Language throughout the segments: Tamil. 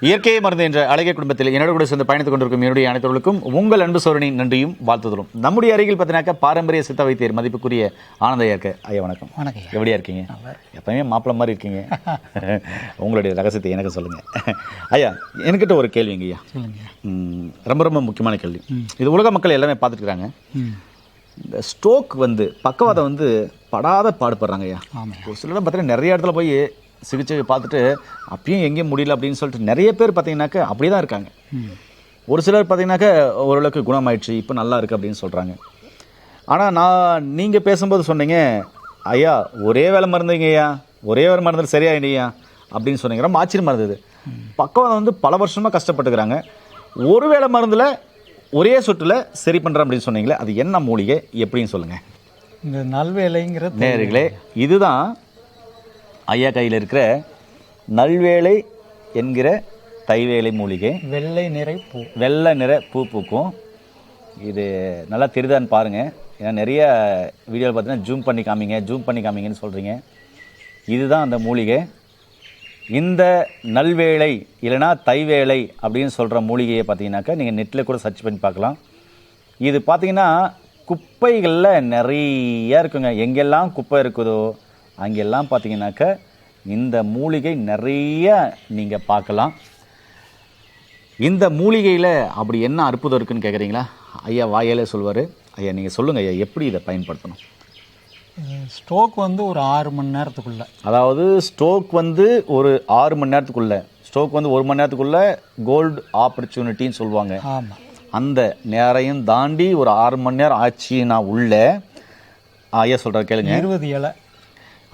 இயற்கை மருந்து என்ற அழகிய குடும்பத்தில் என்னோட கூட சேர்ந்து பயணித்துக் கொண்டிருக்கும் என்னுடைய அனைத்தவர்களுக்கும் உங்கள் அன்பு சோழனின் நன்றியும் வாழ்த்துதலும். நம்முடைய அருகில் பார்த்தீங்கன்னாக்கா பாரம்பரிய சித்த வைத்தியர் மதிப்புக்குரிய ஆனந்த இயற்கை ஐயா வணக்கம். வணக்கம். எப்படியா இருக்கீங்க? எப்பவுமே மாப்பிள்ள மாதிரி இருக்கீங்க. உங்களுடைய ரகசியத்தை எனக்கு சொல்லுங்க. ஐயா என்கிட்ட ஒரு கேள்விங்க ஐயா. ரொம்ப ரொம்ப முக்கியமான கேள்வி. இது உலக மக்கள் எல்லாமே ம். இந்த ஸ்ட்ரோக் வந்து பக்கவாதம் வந்து படாத பாடுபடுறாங்க ஐயா. ஒரு சிலர் பார்த்தீங்கன்னா நிறைய இடத்துல போய் சிகிச்சை பார்த்துட்டு அப்பயும் எங்கேயும் முடியல அப்படின்னு சொல்லிட்டு நிறைய பேர் பார்த்தீங்கன்னாக்கா அப்படியே தான் இருக்காங்க. ஒரு சிலர் பார்த்தீங்கன்னாக்கா ஓரளவுக்கு குணமாயிடுச்சு இப்போ நல்லா இருக்கு அப்படின்னு சொல்கிறாங்க ஆனால் நான் நீங்கள் பேசும்போது சொன்னீங்க ஐயா ஒரே வேலை மருந்துங்க ஐயா ஒரே ஒரு மருந்து சரியாயிடுயா அப்படின்னு சொன்னீங்க. ரொம்ப ஆச்சரியமா இருந்தது. பக்கவாதம் வந்து பல வருஷமாக கஷ்டப்பட்டுக்கிறாங்க. ஒரு வேளை மருந்தில் ஒரே சொட்டில் சரி பண்ணுறேன் அப்படின்னு சொன்னீங்களே அது என்ன மூலிகை? எப்படின்னு சொல்லுங்கள் இந்த நல்வேலைங்கிற நேர்களே இதுதான் ஐயா கையில் இருக்கிற நல்வேலை என்கிற தைவேலை மூலிகை. வெள்ளை நிறை பூ. வெள்ளை நிற பூ பூக்கும். இது நல்லா தெரியுதான்னு பாருங்கள் ஏன்னா நிறைய வீடியோவில் பார்த்தீங்கன்னா ஜூம் பண்ணி காமிங்க ஜூம் பண்ணி காமிங்கன்னு சொல்கிறீங்க இதுதான் அந்த மூலிகை. இந்த நல்வேலை இல்லைனா தைவேலை அப்படின்னு சொல்கிற மூலிகையை பார்த்தீங்கன்னாக்கா நீங்கள் நெட்டில் கூட சர்ச் பண்ணி பார்க்கலாம். இது பார்த்தீங்கன்னா குப்பைகளில் நிறைய இருக்குங்க. எங்கெல்லாம் குப்பை இருக்குதோ அங்கெல்லாம் பார்த்தீங்கன்னாக்கா இந்த மூலிகை நிறைய நீங்கள் பார்க்கலாம். இந்த மூலிகையில் அப்படி என்ன அற்புதம் இருக்குன்னு கேட்குறீங்களா ஐயா வாயாலே சொல்வார். ஐயா நீங்கள் சொல்லுங்கள் ஐயா எப்படி இதை பயன்படுத்தணும்? ஸ்ட்ரோக் வந்து ஒரு ஆறு மணி நேரத்துக்குள்ள. அதாவது ஸ்ட்ரோக் வந்து ஒரு ஆறு மணி நேரத்துக்குள்ள. ஸ்ட்ரோக் வந்து ஒரு மணி நேரத்துக்குள்ள கோல்டு ஆப்பர்ச்சுனிட்டின்னு சொல்லுவாங்க ஆமாம் அந்த நேரையும் தாண்டி ஒரு ஆறு மணி நேரம் ஆச்சுன்னா உள்ள ஐயா சொல்கிற கேளுங்க. இருபது இலை.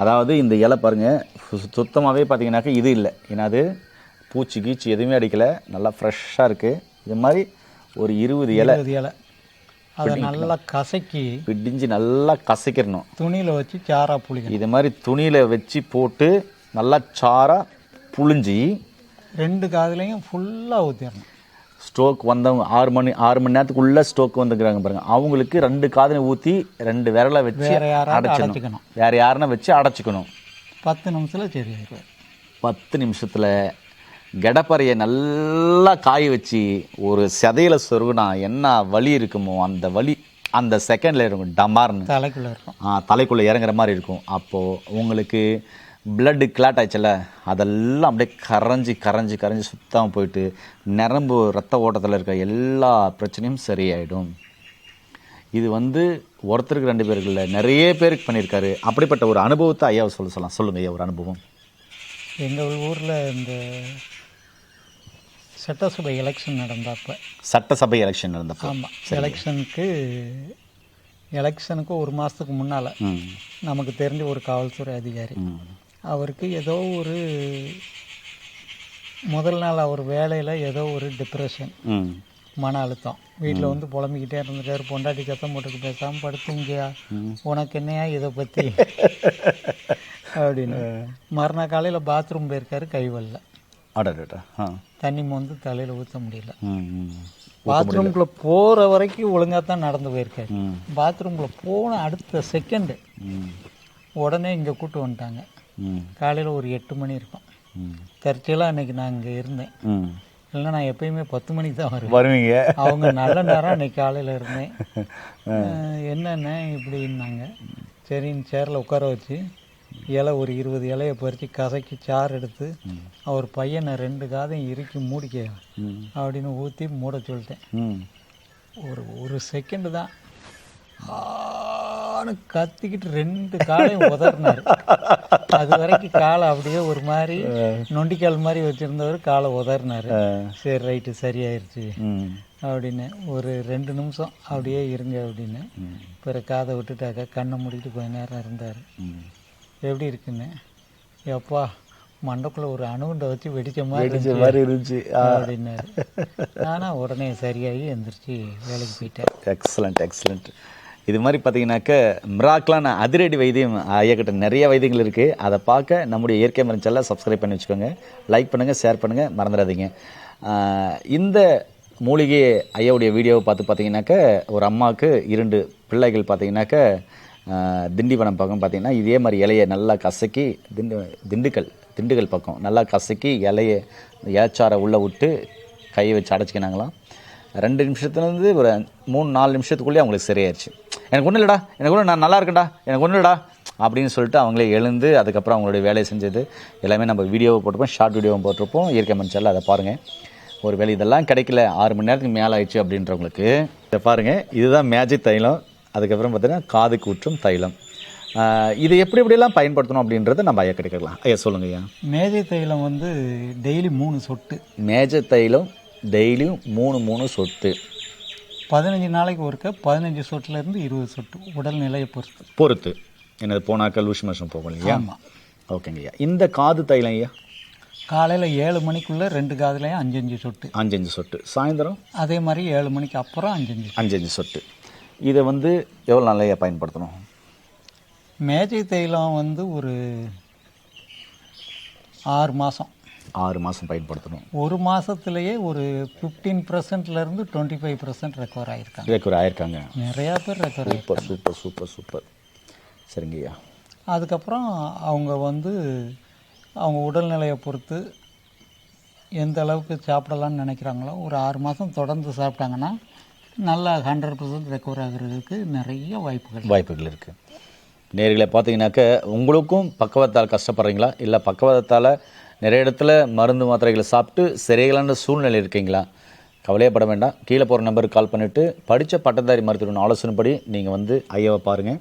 அதாவது இந்த இலை பாருங்க சுத்தமாகவே பார்த்தீங்கன்னாக்கா இது இல்லை. ஏன்னா அது பூச்சி கீச்சி எதுவுமே அடிக்கலை. நல்லா ஃப்ரெஷ்ஷாக இருக்குது இது மாதிரி ஒரு இருபது இலை. இலை. அதை நல்லா கசக்கி பிடிஞ்சு நல்லா கசக்கிடணும். துணியில் வச்சு சாரா புளிக்கணும் இது மாதிரி துணியில் வச்சு போட்டு நல்லா சாராக புழிஞ்சி ரெண்டு காதுலையும் ஃபுல்லாக ஊற்றிடணும் ஸ்ட்ரோக் வந்தவங்க ஆறு மணி ஆறு மணி நேரத்துக்குள்ள ஸ்ட்ரோக் வந்துக்கிறாங்க பாருங்க. அவங்களுக்கு ரெண்டு காதுல ஊற்றி ரெண்டு விரலை வச்சு அடைச்சிக்கணும். வேற யாருன்னா வச்சு அடைச்சிக்கணும். பத்து நிமிஷத்தில் சரியாயிடும் பத்து நிமிஷத்தில் கடப்பறையை நல்லா காய வச்சு ஒரு சதையில சொருகுனா என்ன வலி இருக்குமோ அந்த வலி அந்த செகண்டில் இருக்கும் டமார்னு தலைக்குள்ளே இருக்கும். ஆ, தலைக்குள்ளே இறங்குற மாதிரி இருக்கும். அப்போது உங்களுக்கு பிளட்டு கிளாட் ஆச்சுல அதெல்லாம் அப்படியே கரைஞ்சி கரைஞ்சி கரைஞ்சி சுத்தமாக போயிட்டு நரம்பு ரத்த ஓட்டத்தில் இருக்க எல்லா பிரச்சனையும் சரியாயிடும். இது வந்து ஒருத்தருக்கு ரெண்டு பேருக்கு இல்லை நிறைய பேருக்கு பண்ணியிருக்காரு. அப்படிப்பட்ட ஒரு அனுபவத்தை ஐயாவை சொல்ல சொல்லலாம். சொல்லுங்க ஐயா ஒரு அனுபவம். எங்கள் ஊரில் இந்த சட்டசபை எலெக்ஷன் நடந்தப்ப. சட்டசபை எலெக்ஷன் நடந்தப்போ. ஆமாம் எலெக்ஷனுக்கு எலெக்ஷனுக்கு ஒரு மாதத்துக்கு முன்னால் நமக்கு தெரிஞ்ச ஒரு காவல்துறை அதிகாரி. அவருக்கு ஏதோ ஒரு முதல் நாள் அவர் வேலையில் ஏதோ ஒரு டிப்ரெஷன் மன அழுத்தம். வீட்டில் வந்து புலம்பிக்கிட்டே இருந்துட்டாரு. பொண்டாட்டி சத்தம் போட்டுக்கு பேசாமல் படுத்துங்கயா உனக்கு என்னையா இதை பற்றி அப்படின்னு. மறுநாள் காலையில் பாத்ரூம் போயிருக்காரு கைவல்ல. தண்ணி மொந்து தலையில் ஊற்ற முடியல. பாத்ரூம்குள்ளே போகிற வரைக்கும் ஒழுங்காக தான் நடந்து போயிருக்காரு. பாத்ரூம்குள்ளே போன அடுத்த செகண்டு உடனே இங்கே கூட்டு வந்துட்டாங்க. காலையில் ஒரு எட்டு மணி இருக்கும். தற்செயலாக அன்னைக்கு நான் இங்கே இருந்தேன். இல்லைன்னா நான் எப்பயுமே பத்து மணிக்கு தான் வருவேன். வருவீங்க? அவங்க நல்ல நேரம் அன்னைக்கு காலையில் இருந்தேன். என்னென்ன இப்படின்னாங்க. சரின்னு சேரில் உட்கார வச்சு இலை ஒரு இருபது இலையை பறித்து கசக்கி சாறு எடுத்து அவர் பையனை ரெண்டு காதையும் இறுக்கி மூடிக்க அப்படின்னு ஊற்றி மூட சொல்லிட்டேன். ம். ஒரு ஒரு செகண்டு தான். ஆன்னு கத்திக்கிட்டு ரெண்டு காலையும் உதறினாரு. அது வரைக்கும் காலை அப்படியே ஒரு மாதிரி நொண்டிக்கால் மாதிரி வச்சிருந்தவர் காலை உதறினாரு. சரி ரைட்டு சரியாயிருச்சு அப்படின்னு ஒரு ரெண்டு நிமிஷம் அப்படியே இருங்க அப்படின்னு. பிறகு காதை விட்டுட்டாக்க கண்ணை மூடிட்டு கொஞ்ச நேரம் இருந்தார். எப்படி இருக்குன்னு? எப்பா மண்டக்குள்ள ஒரு அணுகுண்டை வச்சு வெடிச்ச மாதிரி இருந்துச்சு மாதிரி இருந்துச்சு. அப்படின்னாரு. நானா உடனே சரியாகி எந்திரிச்சு வேலைக்கு போயிட்டேன் எக்ஸலண்ட் எக்ஸலண்ட் இது மாதிரி பார்த்தீங்கன்னாக்க மிராக்கலான அதிரடி வைத்தியம் ஐயக்கிட்ட நிறைய வைத்தியங்கள் இருக்குது அதை பார்க்க நம்முடைய இயற்கை மருந்துச்செல்லாம் சப்ஸ்கிரைப் பண்ணி வச்சுக்கோங்க. லைக் பண்ணுங்கள் ஷேர் பண்ணுங்கள் மறந்துடாதீங்க. இந்த மூலிகை ஐயாவுடைய வீடியோவை பார்த்து பார்த்தீங்கன்னாக்க ஒரு அம்மாவுக்கு இரண்டு பிள்ளைகள் பார்த்தீங்கன்னாக்க திண்டிவனம் பக்கம் பார்த்தீங்கன்னா இதே மாதிரி இலையை நல்லா கசக்கி திண்டு திண்டுக்கல் திண்டுக்கல் பக்கம் நல்லா கசக்கி இலையை இலைச்சாரை உள்ளே விட்டு கையை வச்சு அடைச்சிக்கினாங்களாம். ரெண்டு நிமிஷத்துலேருந்து ஒரு மூணு நாலு நிமிஷத்துக்குள்ளேயே அவங்களுக்கு சரியாயிருச்சு. எனக்கு ஒன்றும் இல்லைடா எனக்கு ஒன்றும் நான் நல்லா இருக்கேன்டா எனக்கு ஒன்றும் இல்லைடா அப்படின்னு சொல்லிட்டு அவங்களே எழுந்து அதுக்கப்புறம் அவங்களுடைய வேலையை செஞ்சது. எல்லாமே நம்ம வீடியோவை போட்டிருப்போம் ஷார்ட் வீடியோவும் போட்டிருப்போம். இயற்கை மனுஷனில் அதை பாருங்கள் ஒரு வேலை இதெல்லாம் கிடைக்கல ஆறு மணி நேரத்துக்கு மேலே ஆயிடுச்சு அப்படின்றவங்களுக்கு இதை பாருங்கள் இதுதான் மேஜிக் தைலம். அதுக்கப்புறம் பார்த்தீங்கன்னா காதுக்கு ஊற்றும் தைலம். இது எப்படி எப்படியெல்லாம் பயன்படுத்தணும் அப்படின்றத நம்ம ஐயா கிடைக்கலாம் ஐயா சொல்லுங்க ஐயா. மேஜை தைலம் வந்து டெய்லி மூணு சொட்டு. மேஜ தைலம் டெய்லியும் மூணு மூணு சொட்டு. பதினஞ்சு நாளைக்கு ஒருக்க பதினஞ்சு சொட்டுலேருந்து இருபது சொட்டு உடல்நிலையை பொறுத்து. பொறுத்து. என்னது போனாக்க லூஸ் மோஷன் போகும் இல்லையா? ஆமாம் ஓகேங்க ஐயா. இந்த காது தைலம் ஐயா? காலையில் ஏழு மணிக்குள்ளே ரெண்டு காதுலையும் அஞ்சஞ்சு சொட்டு. அஞ்சஞ்சு சொட்டு. சாயந்தரம்? அதே மாதிரி ஏழு மணிக்கு அப்புறம் அஞ்சஞ்சு அஞ்சஞ்சு சொட்டு. இதை வந்து எவ்வளோ நாளையா பயன்படுத்தணும்? மேஜை தைலம் வந்து ஒரு ஆறு மாதம் ஆறு மாதம் பயன்படுத்தணும். ஒரு மாதத்துலேயே ஒரு ஃபிஃப்டீன் பர்சன்ட்லேருந்து டுவெண்ட்டி ஃபைவ் பர்சன்ட் ரெக்கவர் ஆகிருக்காங்க ரெக்கவர் ஆயிருக்காங்க. நிறையா பேர் recover super super super super சரிங்க ஐயா. அதுக்கப்புறம் அவங்க வந்து அவங்க உடல்நிலையை பொறுத்து எந்த அளவுக்கு சாப்பிடலாம்னு நினைக்கிறாங்களோ ஒரு ஆறு மாதம் தொடர்ந்து சாப்பிட்டாங்கன்னா நல்லா ஹண்ட்ரட் பர்சன்ட் ரெக்கவர் ஆகுறதுக்கு நிறைய வாய்ப்புகள். வாய்ப்புகள் இருக்குது நேர்களை பார்த்தீங்கன்னாக்க உங்களுக்கும் பக்கவாதத்தால் கஷ்டப்படுறீங்களா? இல்லை பக்கவாதத்தால் நிறைய இடத்துல மருந்து மாத்திரைகளை சாப்பிட்டு சரிகளான சூழ்நிலை இருக்கீங்களா? கவலையப்பட வேண்டாம். கீழே போகிற நம்பருக்கு கால் பண்ணிவிட்டு படித்த பட்டதாரி மருத்துவரின் ஆலோசனைப்படி நீங்கள் வந்து ஐயாவை பாருங்கள்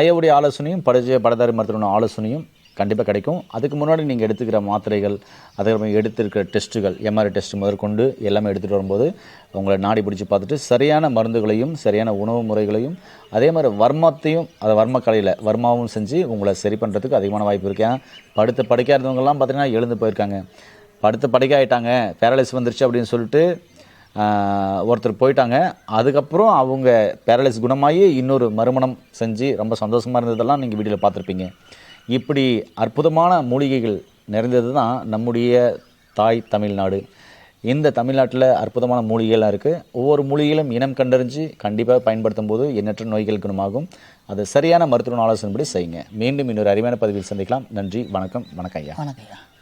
ஐயாவுடைய ஆலோசனையும் படித்த பட்டதாரி மருத்துவனோட ஆலோசனையும் கண்டிப்பாக கிடைக்கும். அதுக்கு முன்னாடி நீங்கள் எடுத்துக்கிற மாத்திரைகள் அதுக்கப்புறம் எடுத்துருக்கிற டெஸ்ட்டுகள் எம்ஆர்ஐ டெஸ்ட் முதற்கொண்டு எல்லாமே எடுத்துகிட்டு வரும்போது உங்களை நாடி பிடிச்சி பார்த்துட்டு சரியான மருந்துகளையும் சரியான உணவு முறைகளையும் அதே மாதிரி வர்மத்தையும் அதை வர்ம கலையில் வர்மாவும் செஞ்சு உங்களை சரி பண்ணுறதுக்கு அதிகமான வாய்ப்பு இருக்கு. ஏன்னா படுத்து படிக்காதவங்கலாம் பார்த்தீங்கன்னா எழுந்து போயிருக்காங்க. படுத்து படிக்க ஆகிட்டாங்க பேரலைஸ் வந்துருச்சு அப்படின்னு சொல்லிட்டு ஒருத்தர் போயிட்டாங்க. அதுக்கப்புறம் அவங்க பேரலைஸ் குணமாகி இன்னொரு மறுமணம் செஞ்சு ரொம்ப சந்தோஷமாக இருந்ததெல்லாம் நீங்கள் வீடியோவில் பார்த்துருப்பீங்க. இப்படி அற்புதமான மூலிகைகள் நிறைந்தது தான் நம்முடைய தாய் தமிழ்நாடு. இந்த தமிழ்நாட்டில் அற்புதமான மூலிகைகள்லாம் இருக்குது ஒவ்வொரு மூலிகையிலும் இனம் கண்டறிஞ்சு கண்டிப்பாக பயன்படுத்தும் போது எண்ணற்ற நோய்கள் குணமாகும். அது சரியான மருத்துவ ஆலோசனைப்படி செய்யுங்க. மீண்டும் இன்னொரு அருமையான பதிவில் சந்திக்கலாம். நன்றி வணக்கம் வணக்கம் ஐயா. வணக்கம் ஐயா.